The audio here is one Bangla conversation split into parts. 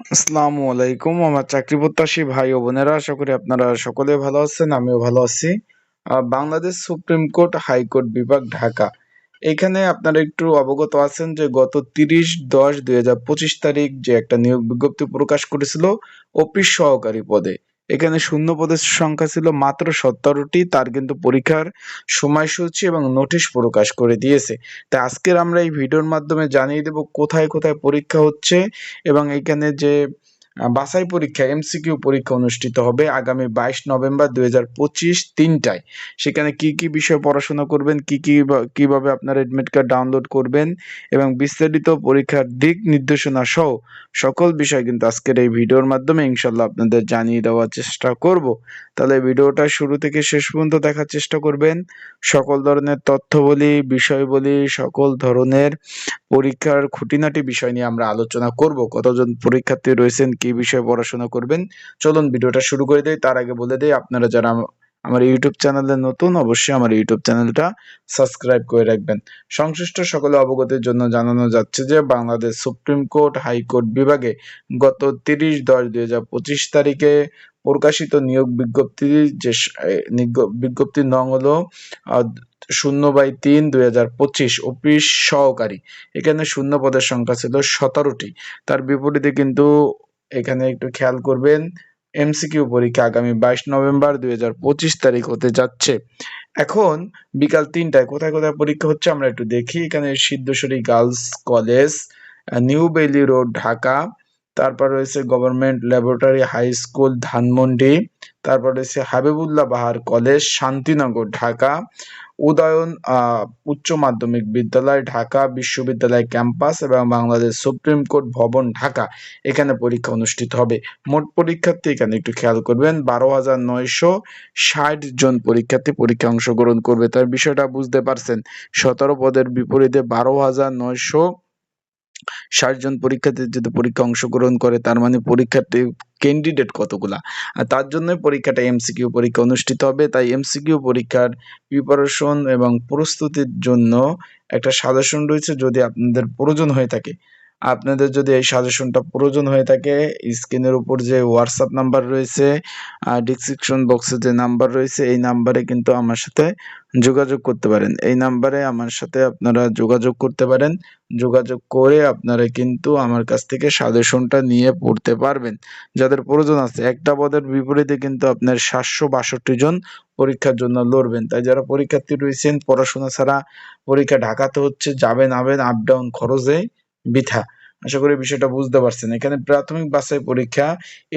আসসালামু আলাইকুম, আমার চাকরি প্রত্যাশী ভাই ও বোনেরা, আশা করি আপনারা সকলে ভালো আছেন, আমিও ভালো আছি। বাংলাদেশ সুপ্রিম কোর্ট হাইকোর্ট বিভাগ, ঢাকা। এখানে আপনারা একটু অবগত আছেন যে গত তিরিশ দশ দুই তারিখ যে একটা নিয়োগ বিজ্ঞপ্তি প্রকাশ করেছিল, অফিস সহকারী পদে। এখানে শূন্য পদের সংখ্যা ছিল মাত্র সতেরোটি, তার কিন্তু পরীক্ষার সময়সূচি এবং নোটিশ প্রকাশ করে দিয়েছে। তাই আজকের আমরা এই ভিডিওর মাধ্যমে জানিয়ে দেব কোথায় কোথায় পরীক্ষা হচ্ছে এবং এখানে যে বাছাই পরীক্ষা এমসিকিউ পরীক্ষা অনুষ্ঠিত হবে আগামী বাইশ নভেম্বর দুই হাজার পঁচিশ তিনটায়। সেখানে কি কি বিষয় পড়াশোনা করবেন, কি কি কীভাবে আপনার এডমিট কার্ড ডাউনলোড করবেন এবং বিস্তারিত পরীক্ষার দিক নির্দেশনা সহ সকল বিষয় কিন্তু আজকের এই ভিডিওর মাধ্যমে ইনশাল্লাহ আপনাদের জানিয়ে দেওয়ার চেষ্টা করব। তাহলে ভিডিওটা শুরু থেকে শেষ পর্যন্ত দেখার চেষ্টা করবেন। সকল ধরনের তথ্য বলি বিষয় বলি সকল ধরনের পরীক্ষার খুঁটিনাটি বিষয় নিয়ে আমরা আলোচনা করব। কতজন পরীক্ষার্থী রয়েছেন, কি বিষয়ে পড়াশোনা করবেন? চলুন ভিডিওটা শুরু করে দেই। তার আগে বলে দেই, আপনারা যারা আমার ইউটিউব চ্যানেলে নতুন, অবশ্যই আমার ইউটিউব চ্যানেলটা সাবস্ক্রাইব করে রাখবেন। সংশ্লিষ্ট সকলে অবগতির জন্য জানানো যাচ্ছে যে, বাংলাদেশ সুপ্রিম কোর্ট হাইকোর্ট বিভাগে গত তিরিশ দশ দুই হাজার পঁচিশ তারিখে প্রকাশিত নিয়োগ বিজ্ঞপ্তি যে বিজ্ঞপ্তির নং হলো শূন্য বাই তিন দুই হাজার পঁচিশ অফিস সহকারী। এখানে শূন্য পদের সংখ্যা ছিল সতেরোটি। তার বিপরীতে কিন্তু এখানে একটু খেয়াল করবেন, এমসিকিউ পরীক্ষা আগামী বাইশ নভেম্বর দুই হাজার পঁচিশ তারিখ হতে যাচ্ছে। এখন বিকাল তিনটায় কোথায় কোথায় পরীক্ষা হচ্ছে আমরা একটু দেখি। এখানে Siddheswari girls college, new Baily road, Dhaka. তারপর রয়েছে government laboratory high school, Dhanmondi. তারপর রয়েছে হাবিবুল্লাহ বাহার কলেজ, শান্তিনগর, ঢাকা। উদয়ন উচ্চ মাধ্যমিক বিদ্যালয়, ঢাকা বিশ্ববিদ্যালয় ক্যাম্পাস এবং বাংলাদেশ সুপ্রিম কোর্ট ভবন, ঢাকা। এখানে পরীক্ষা অনুষ্ঠিত হবে। মোট পরীক্ষার্থী এখানে একটু খেয়াল করবেন, বারো হাজার নয়শো ষাট জন পরীক্ষার্থী পরীক্ষা অংশগ্রহণ করবে। তার বিষয়টা বুঝতে পারছেন, সতেরো পদের বিপরীতে বারো হাজার নয়শো ষাট জন পরীক্ষার্থী যদি পরীক্ষা অংশগ্রহণ করে, তার মানে পরীক্ষার্থী ক্যান্ডিডেট কতগুলা? আর তার জন্য পরীক্ষাটা এমসিকিউ পরীক্ষা অনুষ্ঠিত হবে। তাই এমসিকিউ পরীক্ষার প্রিপারেশন এবং প্রস্তুতির জন্য একটা সাজেশন রয়েছে যদি আপনাদের প্রয়োজন হয়ে থাকে। আপনাদের যদি এই সাজেশনটা প্রয়োজন হয়ে থাকে স্ক্রিনের উপর যে হোয়াটসঅ্যাপ নাম্বার রয়েছে ডিসক্রিপশন বক্সে যে নাম্বার রয়েছে, এই নাম্বারে কিন্তু আমার সাথে যোগাযোগ করতে পারেন। এই নাম্বারে আমার সাথে আপনারা যোগাযোগ করতে পারেন। যোগাযোগ করে আপনারা কিন্তু আমার কাছ থেকে সাজেশনটা নিয়ে পড়তে পারবেন। যাদের প্রয়োজন আছে, একটা পদের বিপরীতে কিন্তু আপনার সাতশো বাষট্টি জন পরীক্ষার জন্য লড়বেন। তাই যারা পরীক্ষার্থী রয়েছেন, পড়াশোনা ছাড়া পরীক্ষা ঢাকাতে হচ্ছে, যাবেন, আবেন আপ ডাউন খরচে বৃথা আশা করি বিষয়টা বুঝতে পারছেন। এখানে প্রাথমিক বাছাই পরীক্ষা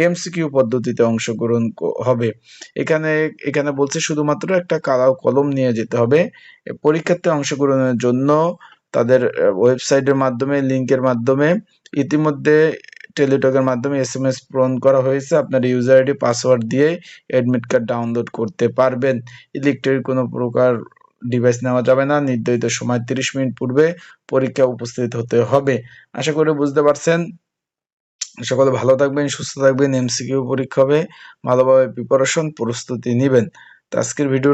এমসিকিউ পদ্ধতিতে অংশগ্রহণ হবে। এখানে এখানে বলছে শুধুমাত্র একটা কালাও কলম নিয়ে যেতে হবে। এ পরীক্ষার্থী অংশগ্রহণের জন্য তাদের ওয়েবসাইটের মাধ্যমে, লিংকের মাধ্যমে, ইতিমধ্যে টেলিটকের মাধ্যমে এস এম এস পূরণ করা হয়েছে। আপনার ইউজার আইডি, পাসওয়ার্ড দিয়ে অ্যাডমিট কার্ড ডাউনলোড করতে পারবেন। ইলেকট্রিক কোনো প্রকার ডিভাইস নেওয়া যাবে না। নির্ধারিত সময় তিরিশ মিনিট পূর্বে পরীক্ষা উপস্থিত হতে হবে। আশা করি বুঝতে পারছেন। সকলে ভালো থাকবেন, সুস্থ থাকবেন। এমসিকিউ পরীক্ষা হবে। ভালোভাবে প্রিপারেশন প্রস্তুতি নেবেন। তো আজকের ভিডিও